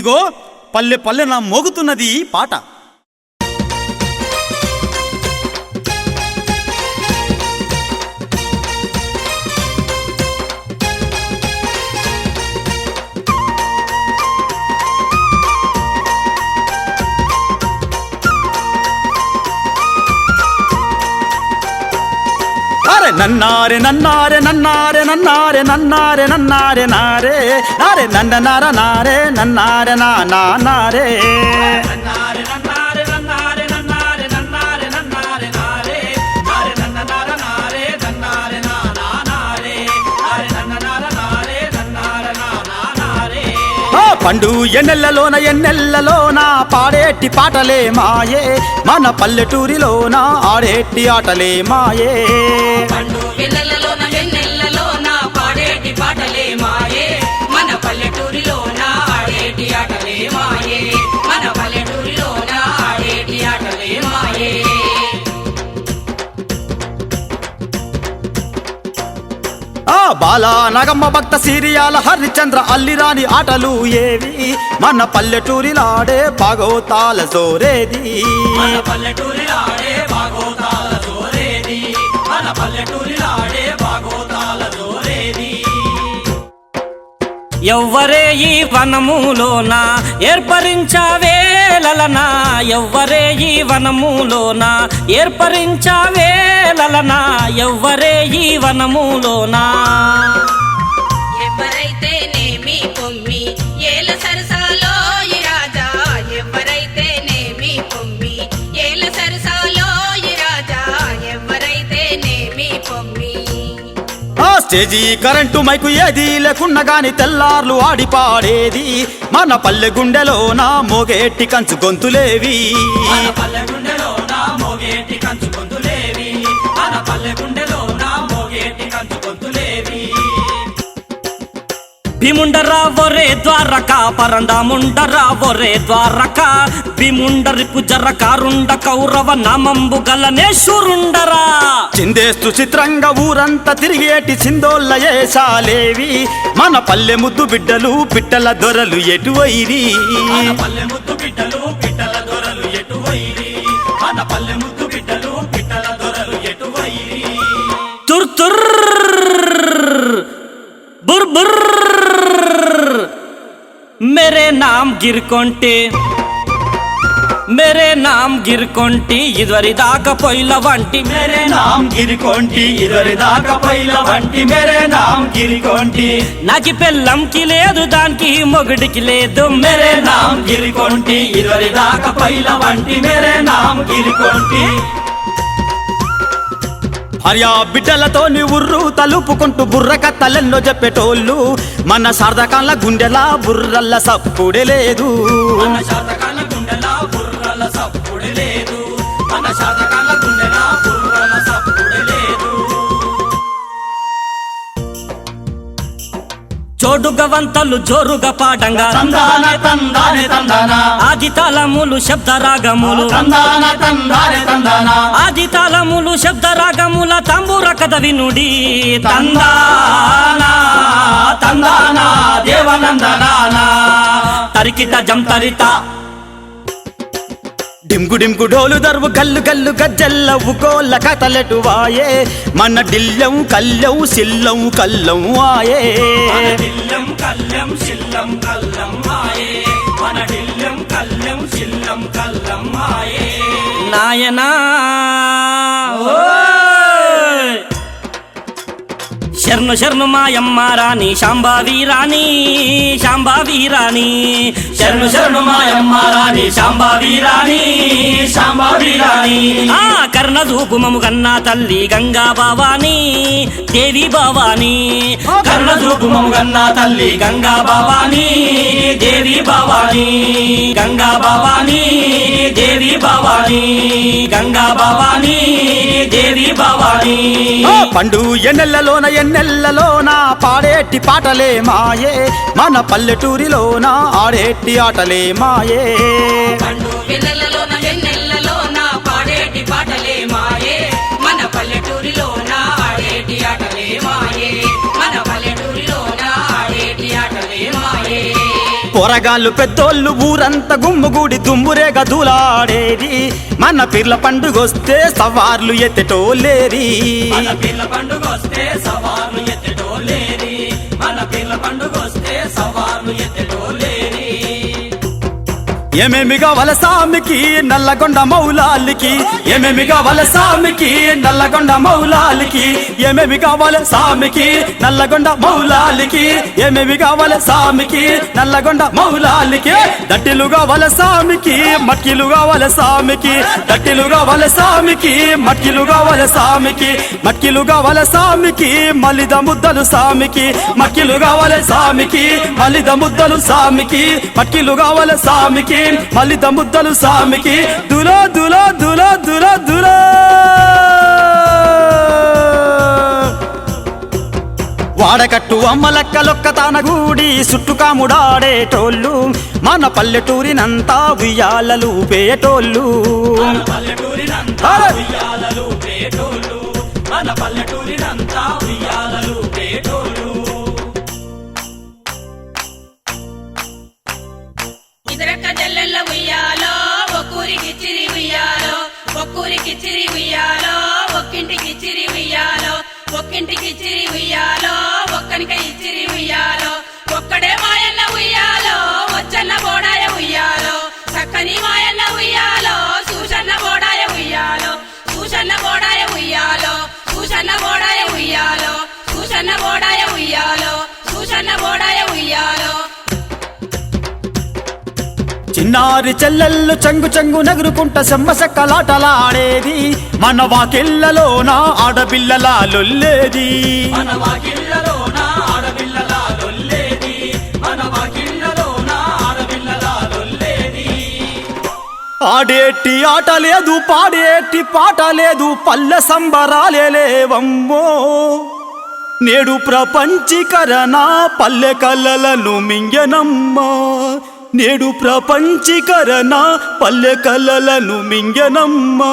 ఇదిగో పల్లె పల్లె నా మోగుతున్నది ఈ పాట. நன்னாரு நன்னாரு நன்னாரு நன்னாரு நன்னாரு நன்னாரு நாரே நாரே நன்ன நார நாரே நன்னாரு நாரே நன்னாரு పండు ఎన్నెల్లలోన ఎన్నెల్లలోన పాడేటి పాటలే మాయే. మన పల్లెటూరిలోన ఆడేటి ఆటలే మాయే. బాల నగమ్మ భక్త సిరియాల హరిచంద్ర అల్లిరాని ఆటలు ఏవి? మన పల్లెటూరిలాడే భాగవతాల జోరేది. పల్లెటూరిలాడే బాగోతాల ఎవ్వరే ఈ వనములోన? ఏర్పరించవేలనా ఎవ్వరే ఈ వనములోన? ఏర్పరించవేలనా ఎవ్వరే ఈ వనములోనా? స్టేజీ కరెంటు మైకు ఏది? లేకున్నా గాని తెల్లార్లు ఆడిపాడేది. మన పల్లె గుండెలోన మోగేటి కంచు గొంతులేవి. మన పల్లె గుండెలోన మోగేటి కంచు గొంతులేవి. మన పల్లె గుండెలోన భీముండరా ఒరే ద్వారక పరందాముండరా ఒరే ద్వారక. భీముండరిపు జర కారుండ కౌరవ నామంబు గలనేశ్వరుండరా చిందేస్తూ చిత్రంగా ఊరంతా తిరిగేటి చిందోళ్ళ ఏసాలేవి మన పల్లె ముద్దు బిడ్డలు పిట్టల దొరలు ఎటువైరి. పల్లె ముద్దు బిడ్డలు పిట్టల దొరలు ఎటువైరి. మన పల్లె ముద్దు గిర్కొంటి. మేరే నామ్ గిర్కొంటి ఇదివరి దాకా పొయ్యిల వంటి. మేరే నామ్ గిరికొంటి ఇదరి దాకా పైల వంటి. మేరే నామ్ గిరికొంటి. నాకి పెళ్ళంకి లేదు దానికి మొగుడికి లేదు. మేరే నామ్ గిరికొంటి ఇదరి దాకా పైల వంటి. మేరే నామ్ గిరికొంటి. భార్యా బిడ్డలతో ఉర్రు తలుపుకుంటూ బుర్ర కథలెన్నో చెప్పేటోళ్ళు. మన సార్థకాల గుండెలా బుర్రల్ల సప్పుడు లేదు. చోడుగా వంతలు జోరుగా పాడంగా. తందాన తందానే తందాన. ఆది తాళములు శబ్ద రాగములు తందాన తందానే తందాన ఆది తాళములు శబ్ద రాగముల తంబూర కథ వినుడి. తందానా తందాన దేవనందనాన. తరికిట జంతరిత. డింగు డింగు డోలు దరువు గల్లు గల్లు గజ్జల్ల ఉకోళ్ళ కథలెటు వాయే. మన డిల్లం కల్లం సిల్లం కల్లం దిల్లం కల్లం శిల్లం కల్లం డిల్లం కల్లం కల్లమ్మాయే నాయనా! శరణు శరణు మాయమ్మ రాణి శాంబావి రాణి శాంబావి రాణి. శరణు శరణు మాయమ్మ రాణి శాంబావి రాణి శాంబావి రాణి ఆ కర్ణ చూపుమము కన్నా తల్లి గంగా భవాని దేవి భవాని. కర్ణ చూపుమము కన్నా తల్లి గంగా భవాని దేవి భవాని. గంగా భవాని దేవి భవాని. గంగా భవాని దేవి భవాని. ఆ పండు ఎన్నెల్లలోన ఎన్నెల్లలోన. పాడేటి పాటలే మాయే. మన పల్లెటూరిలోన ఆడేటి ఆటలే మాయే. పోరగాళ్ళు పెద్దోళ్ళు ఊరంతా గుమ్ముగూడి దుమ్మురేగా దూలాడేది. మన పిర్ల పండుగొస్తే సవార్లు ఎత్తెటోలేరి పిల్ల పండుగ వస్తే ఏమేమిగా కావాల సామికి నల్లగొండ మౌలాలికి? ఏమేమిగా కావాల సామికి నల్లగొండ మౌలాలికి? ఏమేమిగా కావాల సామికి నల్లగొండ మౌలాలికి? ఏమేమిగా కావాల సామికి నల్లగొండ మౌలాలికి? దట్టిలుగా కావాల సామికి మట్కిలు కావాల సామికి దట్టిలు కావాల సామికి మట్కిలు కావాల సామికి మట్కిలు కావాల సామికి మలిద ముద్దలు సామికి? మట్కిలు కావాల సామికి మలిద ముద్దలు సామికి? మట్కిలు కావాల మళ్ళీ దమ్ముద్దలు సామికి. దులో దులో దులో దులో దులో. వాడకట్టు అమ్మలక్కలొక్క తానగూడి సుట్టుకాముడాడేటోళ్ళు మన పల్లెటూరినంతా ఉయ్యాలలు పేటోళ్ళు మన పల్లెటూరినంతా ఉయ్యాలలు పేటోళ్ళు మన పల్లెటూరినంతా కిచిరి ఉయ్యాలో ఒక్కింటికి చిరి ఉయ్యాలో ఒక్కింటికి ఉయ్యాలో ఒక్కనిక ఇచ్చిరి చిన్నారి చెల్లెళ్ళు చెంగు చెంగు నగురుకుంట ఆడపిల్లలా లొల్లేది. మన మన వాకిళ్ళలోన ఆడపిల్లల లొల్లేది. ఆడేటి ఆట లేదు పాడేటి పాట లేదు పల్లె సంబరాలే లేవమ్మో. నేడు ప్రపంచీకరణ పల్లె కలలను మింగనమ్మా. నేడు ప్రపంచీకరణ పల్లె కలలను మింగనమ్మా.